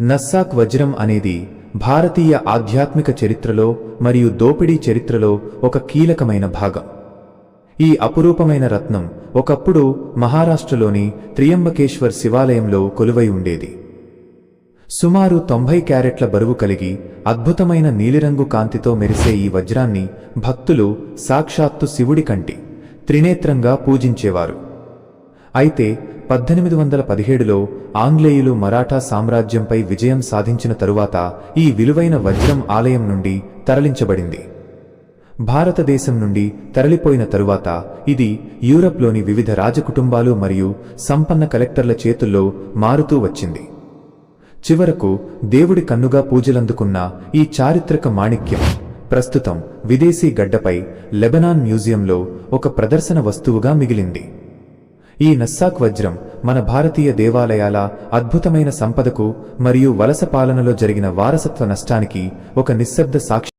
నస్సాక్ వజ్రం అనేది భారతీయ ఆధ్యాత్మిక చరిత్రలో మరియు దోపిడీ చరిత్రలో ఒక కీలకమైన భాగం. ఈ అపురూపమైన రత్నం ఒకప్పుడు మహారాష్ట్రలోని త్రియంబకేశ్వర్ శివాలయంలో కొలువై ఉండేది. సుమారు తొంభై క్యారెట్ల బరువు కలిగి అద్భుతమైన నీలిరంగు కాంతితో మెరిసే ఈ వజ్రాన్ని భక్తులు సాక్షాత్తు శివుడి కంటి త్రినేత్రంగా పూజించేవారు. అయితే పద్దెనిమిది వందల పదిహేడులో ఆంగ్లేయులు మరాఠా సామ్రాజ్యంపై విజయం సాధించిన తరువాత ఈ విలువైన వజ్రం ఆలయం నుండి తరలించబడింది. భారతదేశం నుండి తరలిపోయిన తరువాత ఇది యూరప్లోని వివిధ రాజకుటుంబాలు మరియు సంపన్న కలెక్టర్ల చేతుల్లో మారుతూ వచ్చింది. చివరకు దేవుడి కన్నుగా పూజలందుకున్న ఈ చారిత్రక మాణిక్యం ప్రస్తుతం విదేశీ గడ్డపై లెబనాన్ మ్యూజియంలో ఒక ప్రదర్శన వస్తువుగా మిగిలింది. ఈ నస్సాక్ వజ్రం మన భారతీయ దేవాలయాల అద్భుతమైన సంపదకు మరియు వలస పాలనలో జరిగిన వారసత్వ నష్టానికి ఒక నిశ్శబ్ద సాక్షి.